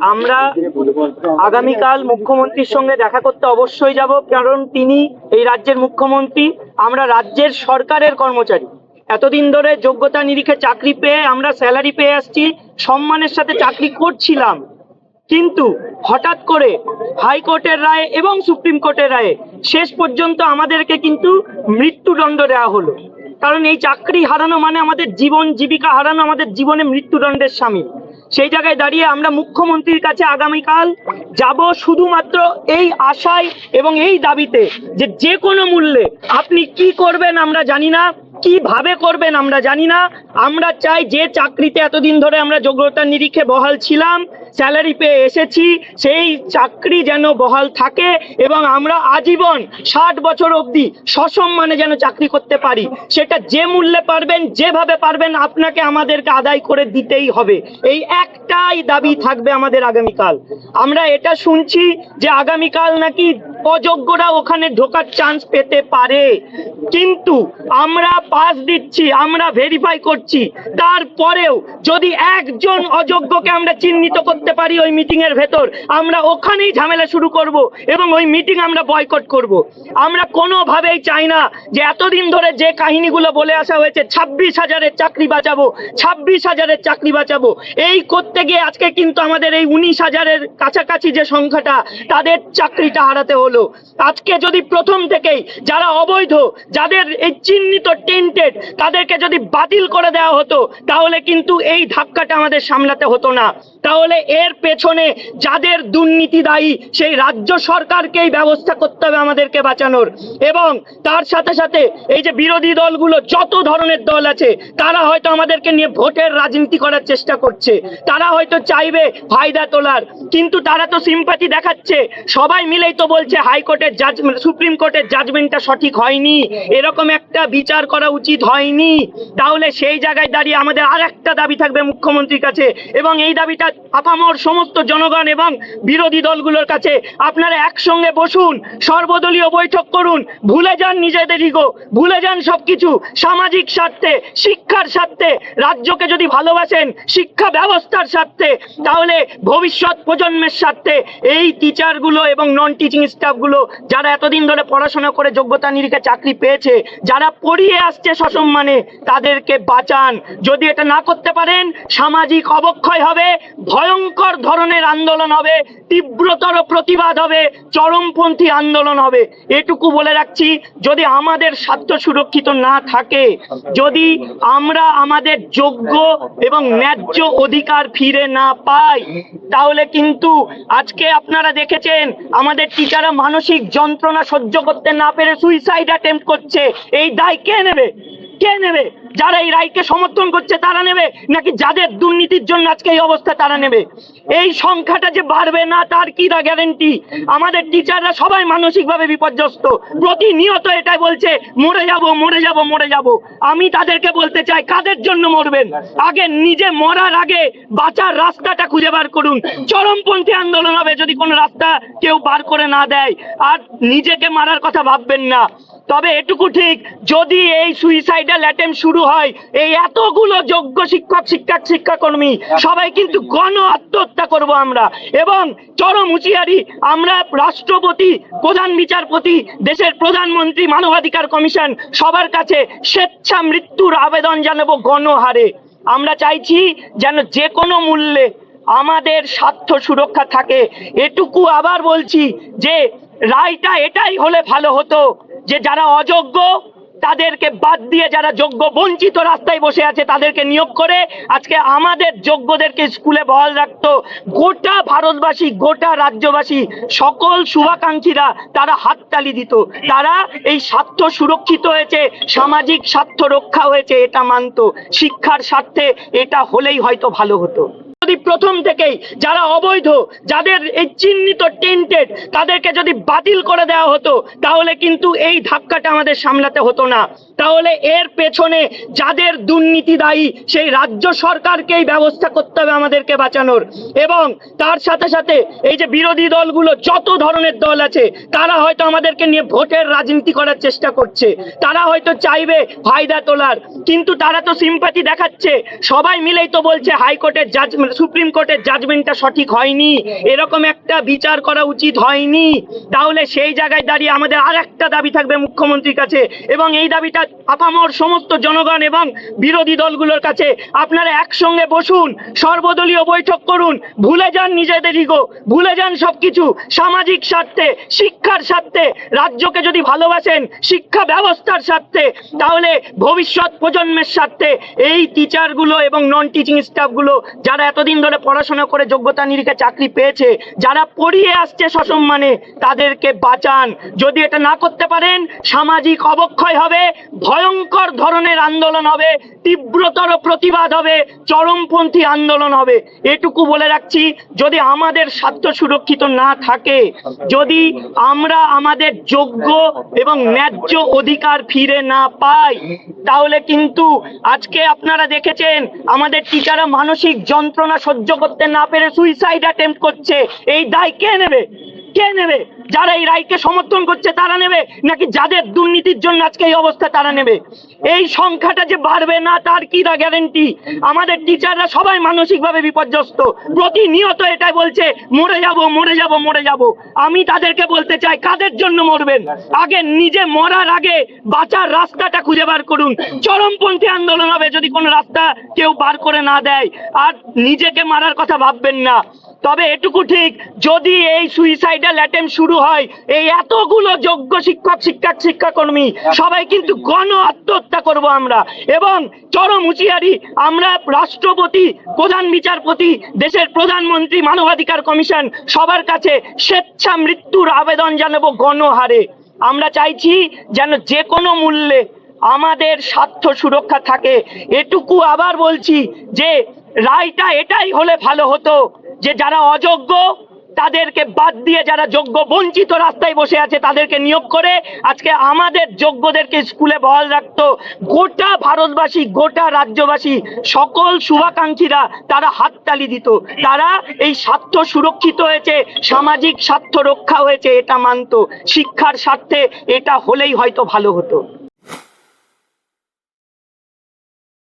আমরা আগামীকাল মুখ্যমন্ত্রীর সঙ্গে দেখা করতে অবশ্যই যাব, কারণ তিনি এই রাজ্যের মুখ্যমন্ত্রী। আমরা রাজ্যের সরকারের কর্মচারী। এতদিন ধরে যোগ্যতা নিরিখে চাকরি পেয়ে আমরা স্যালারি পেয়ে আসছি, সম্মানের সাথে চাকরি করছিলাম। কিন্তু হঠাৎ করে হাইকোর্টের রায় এবং সুপ্রিম কোর্টের রায়ে শেষ পর্যন্ত আমাদেরকে কিন্তু মৃত্যুদণ্ড দেওয়া হলো। কারণ এই চাকরি হারানো মানে আমাদের জীবন জীবিকা হারানো, আমাদের জীবনে মৃত্যুদণ্ডের সামিল। সেই জায়গায় দাঁড়িয়ে আমরা মুখ্যমন্ত্রীর কাছে আগামীকাল যাব শুধুমাত্র এই আশায় এবং এই দাবিতে যে যে কোনো মূল্যে আপনি কি করবেন আমরা জানি না, কীভাবে করবেন আমরা জানি না। আমরা চাই যে চাকরিতে এতদিন ধরে আমরা যোগ্যতার নিরিখে বহাল ছিলাম স্যালারি পেয়ে এসেছি, সেই চাকরি যেন বহাল থাকে এবং আমরা আজীবন ষাট বছর অবধি সসম্মানে যেন চাকরি করতে পারি। সেটা যে মূল্যে পারবেন, যেভাবে পারবেন আপনাকে আমাদেরকে আদায় করে দিতেই হবে। এই একটাই দাবি থাকবে আমাদের আগামীকাল। আমরা এটা শুনছি যে আগামীকাল নাকি অযোগ্যরা ওখানে ঢোকার চান্স পেতে পারে। কিন্তু আমরা পাস দিচ্ছি, আমরা ভেরিফাই করছি। তারপরেও যদি একজন অযোগ্যকে আমরা চিহ্নিত করতে পারি ওই মিটিং এর ভেতর। আমরা ওখানেই ঝামেলা শুরু করব এবং ওই মিটিং আমরা বয়কট করব। আমরা কোনোভাবেই চাই না যে এতদিন ধরে যে কাহিনীগুলো বলে আসা হয়েছে, ছাব্বিশ হাজারের চাকরি বাঁচাবো, ছাব্বিশ হাজারের চাকরি বাঁচাবো। এই করতে গিয়ে আজকে কিন্তু আমাদের এই উনিশ হাজারের কাছাকাছি যে সংখ্যাটা, তাদের চাকরিটা হারাতে হলো। আজকে যদি প্রথম থেকেই যারা অবৈধ, যাদের এই চিহ্নিত টেন্টেড তাদেরকে যদি বাতিল করে দেওয়া হতো, তাহলে কিন্তু এই ধাক্কাটা আমাদের সামলাতে হতো না। তাহলে এর পেছনে যাদের দুর্নীতি দায়ী, সেই রাজ্য সরকারকেই ব্যবস্থা করতে হবে আমাদেরকে বাঁচানোর। এবং তার সাথে সাথে এই যে বিরোধী দলগুলো যত ধরনের দল আছে, তারা হয়তো আমাদেরকে নিয়ে ভোটের রাজনীতি করার চেষ্টা করছে। তারা হয়তো চাইবে ফায়দা তোলার। কিন্তু তারা তো সিম্পাতি দেখাচ্ছে। সবাই মিলেই তো বলছে হাইকোর্টের জাজমেন্ট সুপ্রিম কোর্টের জাজমেন্টটা সঠিক হয়নি। এরকম একটা বিচার করা উচিত হয়নি। তাহলে সেই জায়গায় দাঁড়িয়ে আমাদের আর একটা দাবি থাকবে মুখ্যমন্ত্রীর কাছে। এবং এই দাবিটা আপামর সমস্ত জনগণ এবং বিরোধী দলগুলোর কাছে আপনারা একসঙ্গে বসুন, সর্বদলীয় বৈঠক করুন, ভুলে যান নিজেদের ইগো ভুলে যান সবকিছু, সামাজিক স্বার্থে, শিক্ষার স্বার্থে, রাজ্যকে যদি ভালোবাসেন, শিক্ষা ব্যবস্থার স্বার্থে, তাহলে ভবিষ্যৎ প্রজন্মের স্বার্থে এই টিচারগুলো এবং নন টিচিং স্টাফগুলো যারা এতদিন ধরে পড়াশোনা করে যোগ্যতা নিরিখে চাকরি পেয়েছে, যারা পড়িয়ে আসছে সসম্মানে, তাদেরকে বাঁচান। যদি এটা না করতে পারেন, সামাজিক অবক্ষয় হবে, ভয়ঙ্কর ধরনের আন্দোলন হবে, তীব্রতর প্রতিবাদ হবে, চরমপন্থী আন্দোলন হবে। এটুকু বলে রাখছি, যদি আমাদের স্বার্থ সুরক্ষিত না থাকে, যদি আমরা আমাদের যোগ্য এবং ন্যায্য অধিকার ফিরে না পাই, তাহলে কিন্তু আজকে আপনারা দেখেছেন, আমাদের টিচাররা মানসিক যন্ত্রণা সহ্য করতে না পেরে সুইসাইড অ্যাটেম্প করছে। এই দায় কে নেবে? কে নেবে? যারা এই রায়কে সমর্থন করছে, তারা নেবে? নাকি যাদের দুর্নীতির জন্য আজকে এই অবস্থা, তারা নেবে? এই সংখ্যাটা যে বাড়বে না, তার কি দা গ্যারেন্টি আমাদের টিচাররা সবাই মানসিকভাবে বিপর্যস্ত। প্রতিনিয়ত এটাই বলছে, মরে যাব মরে যাব মরে যাব। আমি তাদেরকে বলতে চাই, কাদের জন্য মরবেন? আগে নিজে মরার আগে বাঁচার রাস্তাটা খুঁজে বার করুন। চরমপন্থী আন্দোলন হবে যদি কোনো রাস্তা কেউ বার করে না দেয়। আর নিজেকে মারার কথা ভাববেন না। তবে এটুকু ঠিক, যদি এই সুইসাইডাল অ্যাটেম্প শুরু হয়, এই এতগুলো যোগ্য শিক্ষক শিক্ষক, শিক্ষাকর্মী, সবাই কিন্তু গণ আত্মহত্যা করব আমরা। এবং চরম হুঁশিয়ারি, আমরা রাষ্ট্রপতি, প্রধান বিচারপতি, দেশের প্রধানমন্ত্রী, মানবাধিকার কমিশন, সবার কাছে স্বেচ্ছা মৃত্যুর আবেদন জানাব গণহারে। আমরা চাইছি যেন যে কোনো মূল্যে আমাদের স্বার্থ সুরক্ষা থাকে। এটুকু আবার বলছি যে, রায়টা এটাই হলে ভালো হতো। যে যারা অযোগ্য, তাদেরকে বাদ দিয়ে যারা যোগ্য, বঞ্চিত রাস্তায় বসে আছে, তাদেরকে নিয়োগ করে আজকে আমাদের যোগ্যদেরকে স্কুলে বহাল রাখতো গোটা ভারতবাসী, গোটা রাজ্যবাসী, সকল শুভাকাঙ্ক্ষীরা তারা হাততালি দিত। তারা এই স্বার্থ সুরক্ষিত হয়েছে, সামাজিক স্বার্থ রক্ষা হয়েছে, এটা মানতো। শিক্ষার স্বার্থে এটা হলেই হয়তো ভালো হতো। যদি প্রথম থেকেই যারা অবৈধ, যাদের এই চিহ্নিত টেন্টেড তাদেরকে যদি বাতিল করে দেওয়া হতো, তাহলে কিন্তু এই ধাক্কাটা আমাদের সামলাতে হতো না। তাহলে এর পেছনে যাদের দুর্নীতি দায়ী, সেই রাজ্য সরকারকেই ব্যবস্থা করতে হবে আমাদেরকে বাঁচানোর। এবং তার সাথে সাথে এই যে বিরোধী দলগুলো, যত ধরনের দল আছে, তারা হয়তো আমাদেরকে নিয়ে ভোটের রাজনীতি করার চেষ্টা করছে। তারা হয়তো চাইবে ফায়দা তোলার। কিন্তু তারা তো সিম্পাতি দেখাচ্ছে। সবাই মিলেই তো বলছে হাইকোর্টের জাজমেন্ট সুপ্রিম কোর্টের জাজমেন্টটা সঠিক হয়নি, এরকম একটা বিচার করা উচিত হয়নি। তাহলে সেই জায়গায় দাঁড়িয়ে আমাদের আর একটা দাবি থাকবে মুখ্যমন্ত্রীর কাছে, এবং এই দাবিটা আপামর সমস্ত জনগণ এবং বিরোধী দলগুলোর কাছে। আপনারা একসঙ্গে বসুন, সর্বদলীয় বৈঠক করুন, ভুলে যান নিজেদের ইগো ভুলে যান সবকিছু। সামাজিক স্বার্থে, শিক্ষার স্বার্থে, রাজ্যকে যদি ভালোবাসেন, শিক্ষা ব্যবস্থার স্বার্থে, তাহলে ভবিষ্যৎ প্রজন্মের স্বার্থে এই টিচারগুলো এবং নন টিচিং স্টাফগুলো যারা এতদিন ধরে পড়াশোনা করে যোগ্যতা নিরীক্ষে চাকরি পেয়েছে, যারা পড়িয়ে আসছে সসম্মানে, তাদেরকে বাঁচান। যদি এটা না করতে পারেন, সামাজিক অবক্ষয় হবে, ভয়ঙ্কর ধরনের আন্দোলন হবে, তীব্রতর প্রতিবাদ হবে, চরমপন্থী আন্দোলন হবে। এটুকু বলে রাখছি, যদি আমাদের স্বার্থ সুরক্ষিত না থাকে, যদি আমরা আমাদের যোগ্য এবং ন্যায্য অধিকার ফিরে না পাই, তাহলে কিন্তু আজকে আপনারা দেখেছেন, আমাদের টিচাররা মানসিক যন্ত্রণা সহ্য করতে না পেরে সুইসাইড অ্যাটেম্প করছে। এই দায় কে নেবে? কে নেবে? যারা এই রায়কে সমর্থন করছে, তারা নেবে? নাকি যাদের দুর্নীতির জন্য আজকে এই অবস্থা, তারা নেবে? এই সংখ্যাটা যে বাড়বে না, তার কি দা গ্যারেন্টি আমাদের টিচাররা সবাই মানসিকভাবে বিপর্যস্ত। প্রতিনিয়ত এটাই বলছে, মরে যাব মরে যাব মরে যাব। আমি তাদেরকে বলতে চাই, কাদের জন্য মরবেন? আগে নিজে মরার আগে বাঁচার রাস্তাটা খুঁজে বার করুন। চরমপন্থী আন্দোলন হবে যদি কোনো রাস্তা কেউ বার করে না দেয়। আর নিজেকে মারার কথা ভাববেন না। তবে এটুকু ঠিক যদি এই সুইসাইডাল অ্যাটেম্প শুরু হয় এই এতগুলো যোগ্য শিক্ষক শিক্ষক শিক্ষাকর্মী সবাই কিন্তু গণ আত্মহত্যা করব আমরা। এবং চরম হুঁশিয়ারি আমরা রাষ্ট্রপতি প্রধান বিচারপতি দেশের প্রধানমন্ত্রী মানবাধিকার কমিশন সবার কাছে স্বেচ্ছা মৃত্যুর আবেদন জানাব গণহারে। আমরা চাইছি যেন যে কোনো মূল্যে আমাদের স্বার্থ সুরক্ষা থাকে। এটুকু আবার বলছি যে রায়টা এটাই হলে ভালো হতো। যে যারা অযোগ্য, তাদেরকে বাদ দিয়ে যারা যোগ্য, বঞ্চিত রাস্তায় বসে আছে, তাদেরকে নিয়োগ করে আজকে আমাদের যোগ্যদেরকে স্কুলে বহাল রাখতো গোটা ভারতবাসী, গোটা রাজ্যবাসী, সকল শুভাকাঙ্ক্ষীরা তারা হাততালি দিত। তারা এই স্বার্থ সুরক্ষিত হয়েছে, সামাজিক স্বার্থ রক্ষা হয়েছে, এটা মানতো। শিক্ষার স্বার্থে এটা হলেই হয়তো ভালো হতো।